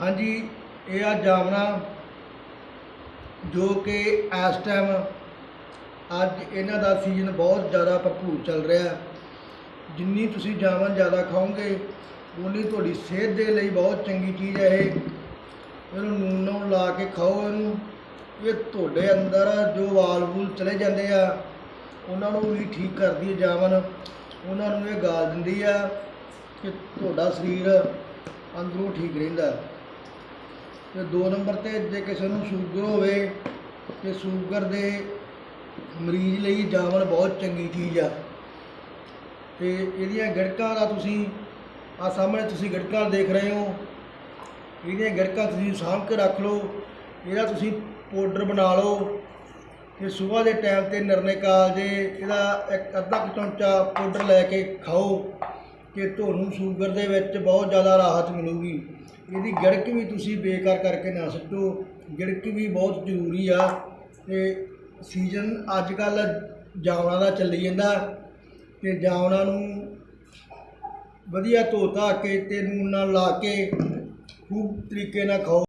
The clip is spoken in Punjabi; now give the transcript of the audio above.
ਹਾਂਜੀ, ਇਹ ਆ ਜਾਮਣਾ, ਜੋ ਕਿ ਇਸ ਟਾਈਮ ਅੱਜ ਇਹਨਾਂ ਦਾ ਸੀਜ਼ਨ ਬਹੁਤ ਜ਼ਿਆਦਾ ਭਰਪੂਰ ਚੱਲ ਰਿਹਾ। ਜਿੰਨੀ ਤੁਸੀਂ ਜਾਮਨ ਜ਼ਿਆਦਾ ਖਾਓਗੇ ਉਨੀ ਤੁਹਾਡੀ ਸਿਹਤ ਦੇ ਲਈ ਬਹੁਤ ਚੰਗੀ ਚੀਜ਼ ਹੈ ਇਹ। ਇਹਨੂੰ ਨੂਨ ਨਾਲ ਲਾ ਕੇ ਖਾਓ ਇਹਨੂੰ। ਇਹ ਤੁਹਾਡੇ ਅੰਦਰ ਜੋ ਵਾਲ ਚਲੇ ਜਾਂਦੇ ਆ, ਉਹਨਾਂ ਨੂੰ ਵੀ ਠੀਕ ਕਰਦੀ ਹੈ ਜਾਮਨ ਉਹਨਾਂ ਨੂੰ ਇਹ ਗਾਲ ਦਿੰਦੀ ਆ ਕਿ ਤੁਹਾਡਾ ਸਰੀਰ ਅੰਦਰੋਂ ਠੀਕ ਰਹਿੰਦਾ। ਤੇ ਦੋ ਨੰਬਰ ਤੇ ਜੇ ਕਿਸੇ ਨੂੰ ਸ਼ੂਗਰ ਹੋਵੇ ਤੇ ਸ਼ੂਗਰ ਦੇ ਮਰੀਜ਼ ਲਈ ਜਾਮਨ ਬਹੁਤ ਚੰਗੀ ਚੀਜ਼ ਆ। ਤੇ ਇਹਦੀਆਂ ਗੜਕਾਂ ਦਾ ਤੁਸੀਂ ਆ ਸਾਹਮਣੇ ਤੁਸੀਂ ਗੜਕਾਂ ਦੇਖ ਰਹੇ ਹੋ। ਇਹਦੀਆਂ ਗੜਕਾਂ ਤੁਸੀਂ ਸਾਂਭ ਕੇ ਰੱਖ ਲਓ। ਇਹਦਾ ਤੁਸੀਂ ਪਾਊਡਰ ਬਣਾ ਲਓ। ਤੇ ਸਵੇਰ ਦੇ ਟਾਈਮ ਤੇ ਨਿਰਣੇ ਕਾਲ ਜੇ ਇਹਦਾ ਇੱਕ ਅੱਧਾ ਕੁ ਚਮਚਾ ਪਾਊਡਰ ਲੈ ਕੇ ਖਾਓ। ਕਿ ਤੁਹਾਨੂੰ ਸ਼ੂਗਰ ਦੇ ਵਿੱਚ ਬਹੁਤ ਜ਼ਿਆਦਾ ਰਾਹਤ ਮਿਲੂਗੀ। ਇਹਦੀ ਗਿੜਕ ਵੀ ਤੁਸੀਂ ਬੇਕਾਰ ਕਰਕੇ ਨਾ ਸੁੱਟੋ। ਗਿੜਕ ਵੀ ਬਹੁਤ ਜ਼ਰੂਰੀ ਆ। ਤੇ ਸੀਜ਼ਨ ਅੱਜ ਕੱਲ ਜਾਵਣਾ ਦਾ ਚੱਲੀ ਜਾਂਦਾ ਤੇ ਜਾਵਣਾ ਨੂੰ ਵਧੀਆ ਧੋ ਧਾ ਕੇ ਤੇ ਨੂਨ ਨਾਲ ਲਾ ਕੇ ਖੂਬ ਤਰੀਕੇ ਨਾਲ ਖਾਓ।